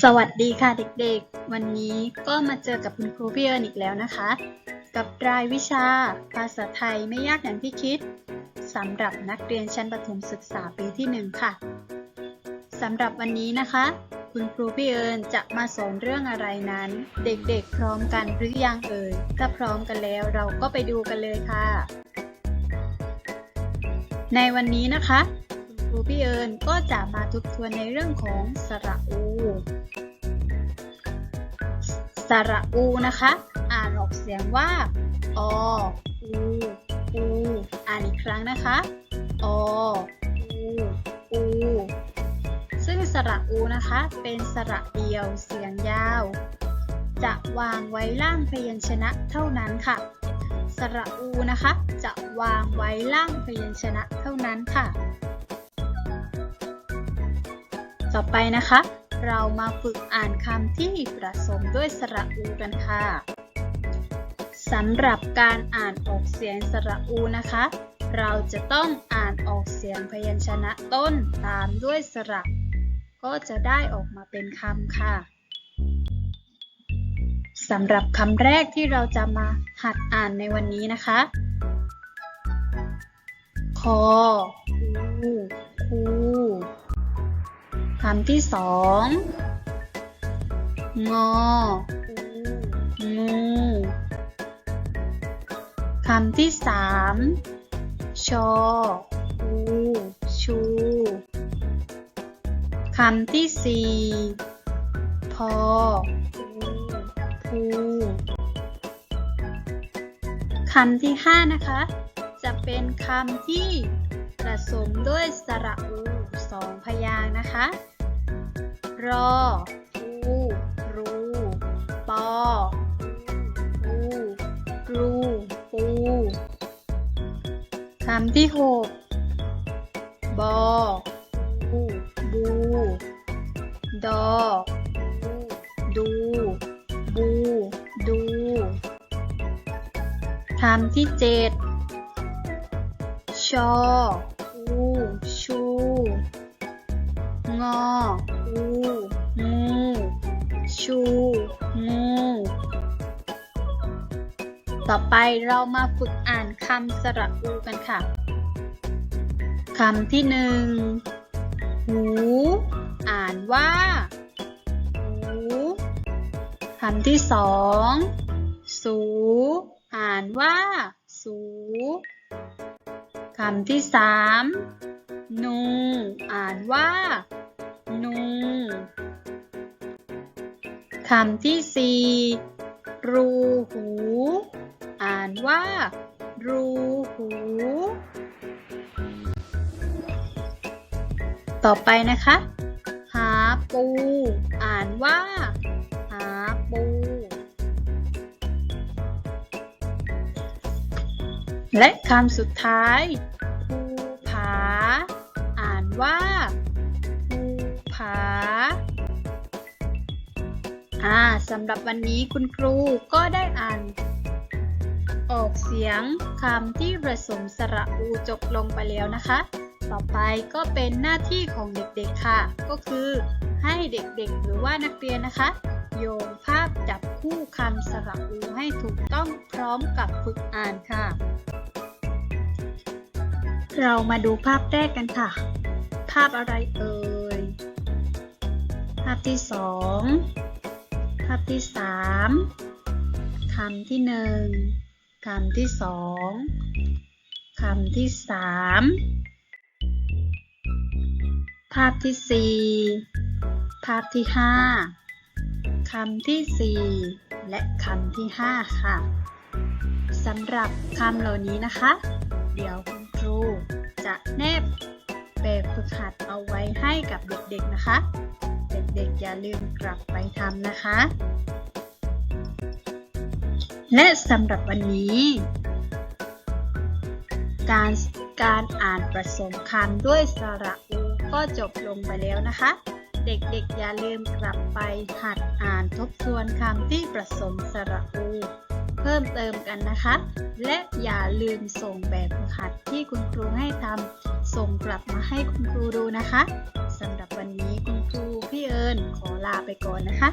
สวัสดีค่ะเด็กๆ วันนี้ก็มาเจอกับคุณครูพี่เอิญอีกแล้วนะคะ กับรายวิชา ภาษาไทยไม่ยากอย่างที่คิดสำหรับนักเรียนชั้นประถมศึกษาปีที่ 1 ค่ะสำหรับวันนี้นะคะ คุณครูพี่เอิญจะมาสอนเรื่องอะไรนั้น เด็กๆ พร้อมกันหรือยังเอ่ยถ้าพร้อมกันแล้วเราก็ไปดูกันเลยค่ะ ในวันนี้นะคะ รูพี่เอิญก็จะมาทบทวนในเรื่องของสระอู สระอูนะคะ อ่านออกเสียงว่าออูอูอ่านอีกครั้งนะคะออูอูซึ่งสระอูนะคะ เป็นสระเดียวเสียงยาว จะวางไว้ล่างพยัญชนะเท่านั้นค่ะสระอูนะคะ จะวางไว้ล่างพยัญชนะเท่านั้นค่ะ ต่อไปนะคะ เรามาฝึกอ่านคำที่ประสมด้วยสระอูกันค่ะสำหรับการอ่านออกเสียงสระอูนะคะ เราจะต้องอ่านออกเสียงพยัญชนะต้นตามด้วยสระ ก็จะได้ออกมาเป็นคำค่ะสำหรับคำแรกที่เราจะมาหัดอ่านในวันนี้นะคะ คออูคู คำที่สองงอ งู คำที่สามชออูชู คำที่สี่พออูพูคำที่ห้านะคะ จะเป็นคำที่ผสมด้วยสระอูสองพยางค์นะคะ รออูรูปออูกรูปูคำที่หกบออูบูดอูดู บู ดูคำที่เจ็ดชออูชู งอูงูชู งู ต่อไปเรามาฝึกอ่านคำสระอูกันค่ะ คำที่หนึ่ง หู อ่านว่า หู คำที่สอง สู อ่านว่า สู คำที่สาม นูอ่านว่า นูคำที่สี่รูหู อ่านว่า รูหู ต่อไปนะคะ หาปู อ่านว่า หาปู และคำสุดท้าย ว่าภูผา อ่าสำหรับวันนี้คุณครูก็ได้อ่าน ออกเสียงคำที่ผสมสระอูจบลงไปแล้วนะคะ ต่อไปก็เป็นหน้าที่ของเด็กๆค่ะ ก็คือให้เด็กๆหรือว่านักเรียนนะคะ โยงภาพจับคู่คำสระอูให้ถูกต้องพร้อมกับฝึกอ่านค่ะ เรามาดูภาพแรกกันค่ะ ภาพอะไรเอ่ย ภาพที่สอง ภาพที่สามคำที่หนึ่งคำที่สองคำที่สามภาพที่สี่ภาพที่ห้าคำที่สี่และคำที่ห้าค่ะสำหรับคำเหล่านี้นะคะ เดี๋ยวคุณครูจะแนบ แบบฝึกหัดเอาไว้ให้กับเด็กๆนะคะ เด็กๆอย่าลืมกลับไปทำนะคะ และสำหรับวันนี้ การการอ่านผสมคำด้วยสระอูก็จบลงไปแล้วนะคะ เด็กๆอย่าลืมกลับไปหัดอ่านทบทวนคำที่ผสมสระอูเพิ่มเติมกันนะคะ และอย่าลืมส่งแบบหัดที่คุณครูให้ทำ ส่งกลับมาให้คุณครูดูนะคะสำหรับวันนี้คุณครูพี่เอิญขอลาไปก่อนนะคะ